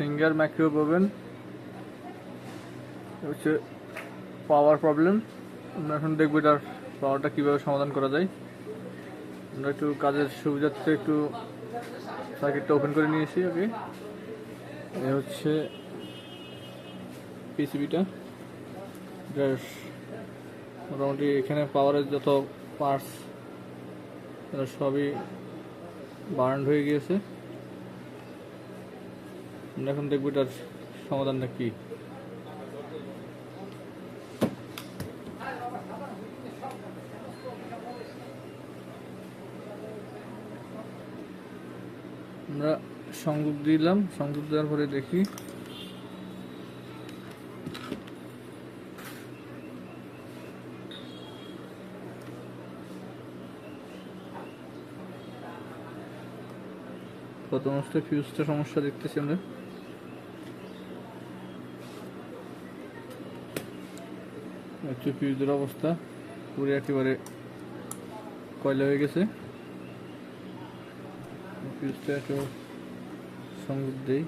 Singer macro oven হচ্ছে পাওয়ার problem আমরা এখন দেখব এটার পাওয়ারটা কীভাবে সমাধান করা যায়। আমরা একটু কাজের সুবিধার্থে একটু সার্কিটটা ওপেন করে নিয়েছি ওকে এ হচ্ছে পিসিবিটা মোটামুটি এখানে পাওয়ারের যত পার্টস সবই বার্ন হয়ে গিয়েছে। আমরা এখন দেখব এটার সমাধানটা কি। আমরা সংযোগ দিলাম, সংযোগ দেওয়ার পরে দেখি। প্রথম অবস্থায় ফিউজটা সমস্যা দেখতেছি আমরা। হচ্ছে ফিউজের অবস্থা। পুরো একেবারে কয়লা হয়ে গেছে। ফিউজটা একটু সংযোগ দেই।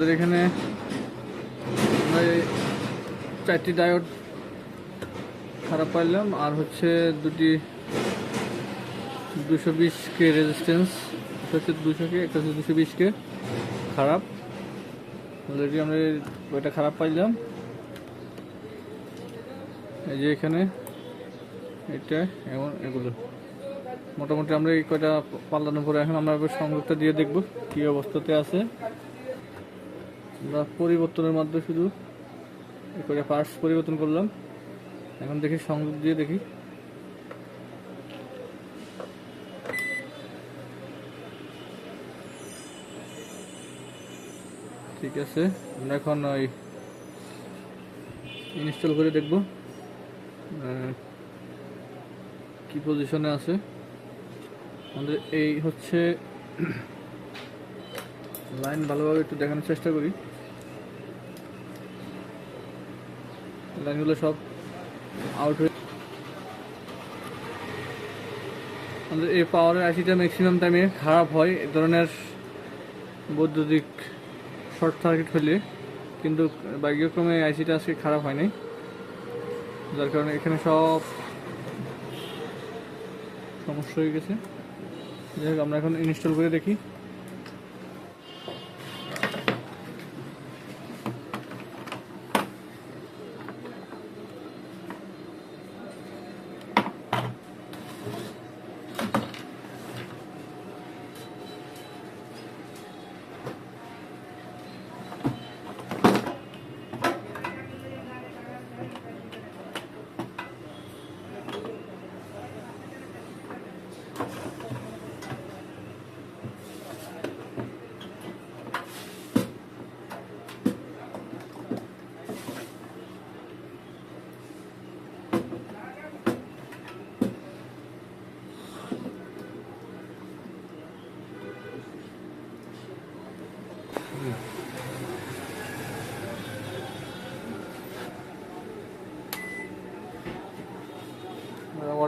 আমাদের এখানে চারটি ডায়োড খারাপ পাইলাম, আর হচ্ছে দুটি দুশো বিশ কে রেজিস্ট্যান্স একটা হচ্ছে দুশো কে, একটা হচ্ছে দুশো বিশকে খারাপ। অলরেডি আমরা ওইটা খারাপ পাইলাম। এই যে এখানে এটা, এমন এগুলো। মোটামুটি আমরা এই কয়টা পাল্টানোর পরে এখন আমরা সংযোগটা দিয়ে দেখব কী অবস্থাতে আছে। আমরা পরিবর্তনের মাধ্যমে শুধু কয়টা পার্টস পরিবর্তন করলাম। এখন দেখি সংযোগ দিয়ে দেখি। ঠিক আছে, আমরা এখন ওই ইনস্টল করে দেখব কি পজিশনে আছে। আমাদের এই হচ্ছে লাইন ভালোভাবে একটু দেখানোর চেষ্টা করি। লাইনগুলো সব আউট হয়ে আমাদের এই পাওয়ারের আইসিটা ম্যাক্সিমাম টাইমে খারাপ হয়, এ ধরনের বৈদ্যুতিক শর্ট সার্কিট হলে। কিন্তু ভাগ্যক্রমে আইসিটা আজকে খারাপ হয় নাই যার কারণে এখানে সব সমস্যা হয়ে গেছে। যাই হোক, আমরা এখন ইনস্টল করে দেখি।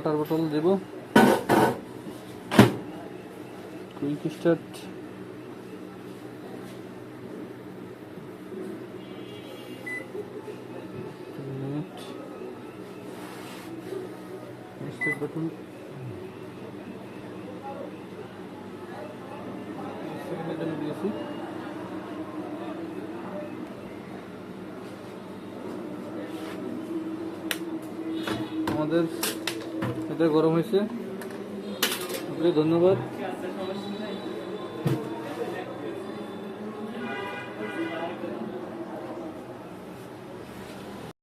ওয়াটার বোতল দেব। কুইক স্টার্ট দিয়েছি আমাদের এটা গরম হয়েছে। ধন্যবাদ।